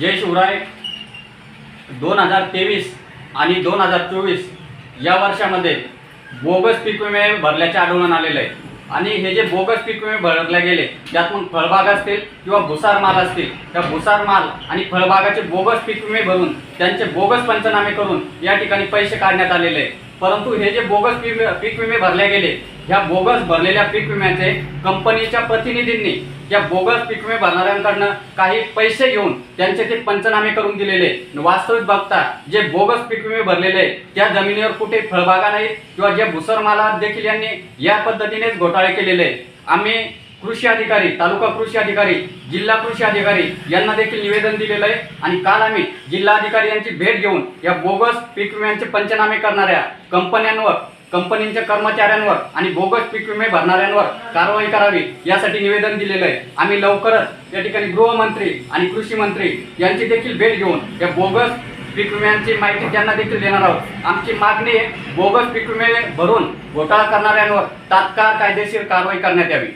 जय शिवराय. दोन हजार तेवीस आणि दोन हजार चोवीस या वर्षामध्ये बोगस पीक विमे भरल्याचे आढळून आलेले आहे. आणि हे जे बोगस पीक विमे भरले गेले त्यात फळबाग असतील किंवा भुसार माल असतील त्या भुसार माल आणि फळबागाचे बोगस पीक विमे भरून त्यांचे बोगस पंचनामे करून या ठिकाणी पैसे काढण्यात आलेले आहे. परंतु हे जे बोगस पीक पीक विमे भरले गेले ह्या बोगस भरलेल्या पीक विम्याचे कंपनीच्या प्रतिनिधींनी या बोगस पीक विमे भरणाऱ्यांकडनं काही पैसे घेऊन त्यांचे ते पंचनामे करून दिलेले वास्तविक बघता जे बोगस पीक विमे भरलेले आहे, त्या जमिनीवर कुठे फळबागा नाहीत किंवा ज्या भुसरमाला देखील यांनी या पद्धतीनेच घोटाळे केलेले आहे. आम्ही कृषी अधिकारी तालुका कृषी अधिकारी जिल्हा कृषी अधिकारी यांना देखील निवेदन दिलेलं आहे. आणि काल आम्ही जिल्हा अधिकारी यांची भेट घेऊन या बोगस पीक विम्यांचे पंचनामे करणाऱ्या कंपन्यांवर कंपनीच्या कर्मचाऱ्यांवर आणि बोगस पीक विमे भरणाऱ्यांवर कारवाई करावी यासाठी निवेदन दिलेलं आहे. आम्ही लवकरच या ठिकाणी गृहमंत्री आणि कृषी मंत्री यांची देखील भेट घेऊन या बोगस पीक विम्यांची माहिती त्यांना देखील देणार आहोत. आमची मागणी आहे बोगस पीक विमे भरून घोटाळा करणाऱ्यांवर तात्काळ कायदेशीर कारवाई करण्यात यावी.